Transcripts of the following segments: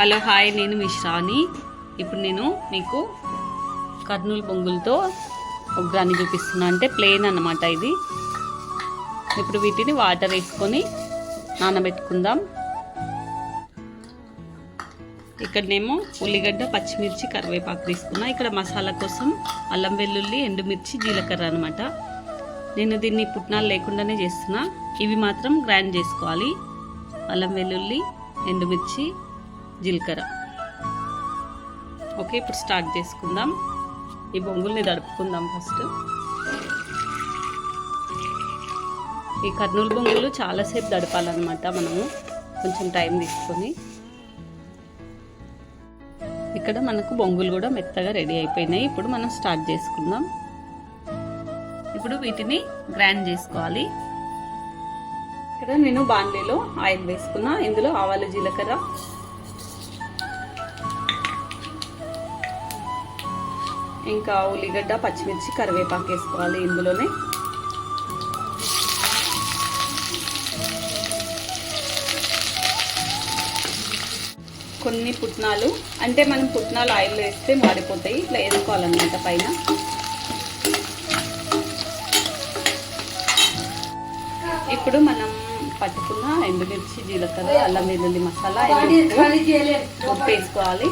Hello hi నేను మిశ్రాని ఇప్పుడు నేను మీకు కర్నూలు బొంగులతో ఉగ్రాన్ని చూపిస్తున్నా. అంటే ప్లేన్ అనమాట ఇది. ఇప్పుడు వీటిని వాటర్ వేసుకొని నానబెట్టుకుందాం. ఇక్కడనేమో ఉల్లిగడ్డ పచ్చిమిర్చి కరివేపాకు తీసుకున్నా. ఇక్కడ మసాలా కోసం అల్లం వెల్లుల్లి ఎండుమిర్చి జీలకర్ర అనమాట నేను దీన్ని పుట్నాలు లేకుండానే చేస్తున్నా. ఇవి మాత్రం గ్రైండ్ చేసుకోవాలి. అల్లం వెల్లుల్లి ఎండుమిర్చి జీలకర్ర. ఓకే ఇప్పుడు స్టార్ట్ చేసుకుందాం. ఈ బొంగుల్ని దడుపుకుందాం ఫస్ట్. ఈ కర్నూలు బొంగులు చాలాసేపు దడపాలన్నమాట మనము. కొంచెం టైం తీసుకొని. ఇక్కడ మనకు బొంగులు కూడా మెత్తగా రెడీ అయిపోయినాయి. ఇప్పుడు మనం స్టార్ట్ చేసుకుందాం. ఇప్పుడు వీటిని గ్రైండ్ చేసుకోవాలి. ఇక్కడ నేను బాండీలో ఆయిల్ వేసుకున్నా. ఇందులో ఆవాలు జీలకర్ర ఇంకా ఉల్లిగడ్డ పచ్చిమిర్చి కరివేపాకు వేసుకోవాలి ఇందులోనే. కొన్ని పుట్నాలు అంటే మనం పుట్నాలు ఆయిల్ వేస్తే మాడిపోతాయి ఇట్లా వేసుకోవాలన్నమాట పైన. ఇప్పుడు మనం పట్టుకున్న ఎండుమిర్చి జీలకర్ర అల్లం వెల్లుల్లి మసాలా ఉప్పు వేసుకోవాలి.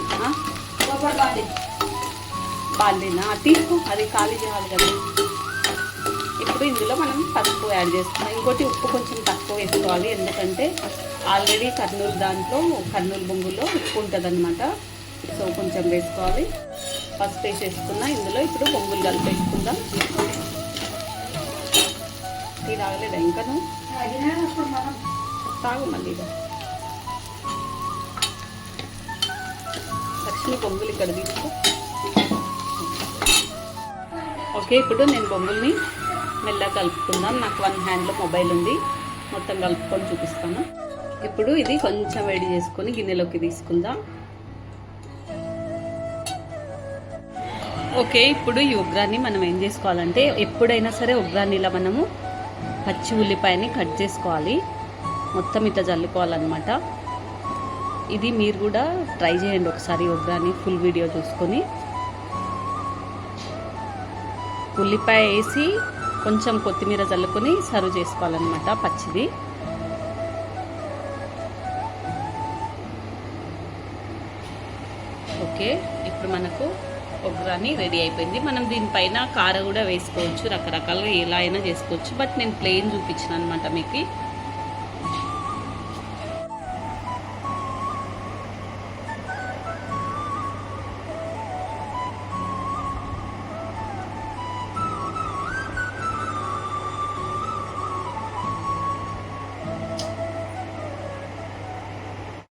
ఆ? బాండినా తీసుకో అది ఖాళీ చేయాలి కదా. ఇప్పుడు ఇందులో మనం పసుపు యాడ్ చేసుకున్నాం ఇంకోటి ఉప్పు కొంచెం తక్కువ వేసుకోవాలి. ఎందుకంటే ఆల్రెడీ కర్నూలు దాంట్లో కర్నూలు బొంగులో ఉప్పు ఉంటుంది అనమాట సో కొంచెం వేసుకోవాలి. పసుపు వేసేసుకున్నా ఇందులో ఇప్పుడు బొంగులు కలిపేసుకుందాం. టీ తాగలేదా ఇంకా తాగు మళ్ళీ లక్ష్మి బొంగులు ఇక్కడ తీసుకో. ఓకే ఇప్పుడు నేను బొంగుల్ని మెల్లగా కలుపుకుందాం. నాకు వన్ హ్యాండ్లో మొబైల్ ఉంది. మొత్తం కలుపుకొని చూపిస్తాను. ఇప్పుడు ఇది కొంచెం వేడి చేసుకొని గిన్నెలోకి తీసుకుందాం. ఓకే ఇప్పుడు ఈ ఉగ్రాన్ని మనం ఏం చేసుకోవాలంటే ఎప్పుడైనా సరే ఉగ్రాన్ని ఇలా మనము పచ్చి ఉల్లిపాయని కట్ చేసుకోవాలి. మొత్తం ఇట్లా చల్లుకోవాలన్నమాట ఇది మీరు కూడా ట్రై చేయండి ఒకసారి ఉగ్రాన్ని ఫుల్ వీడియో చూసుకొని. ఉల్లిపాయ వేసి కొంచెం కొత్తిమీర చల్లుకొని సర్వ్ చేసుకోవాలన్నమాట పచ్చిది. ఓకే ఇప్పుడు మనకు ఒగ్రాని రెడీ అయిపోయింది. మనం దీనిపైన కార కూడా వేసుకోవచ్చు రకరకాలుగా ఎలా అయినా చేసుకోవచ్చు. బట్ నేను ప్లెయిన్ చూపించిన అనమాట మీకు.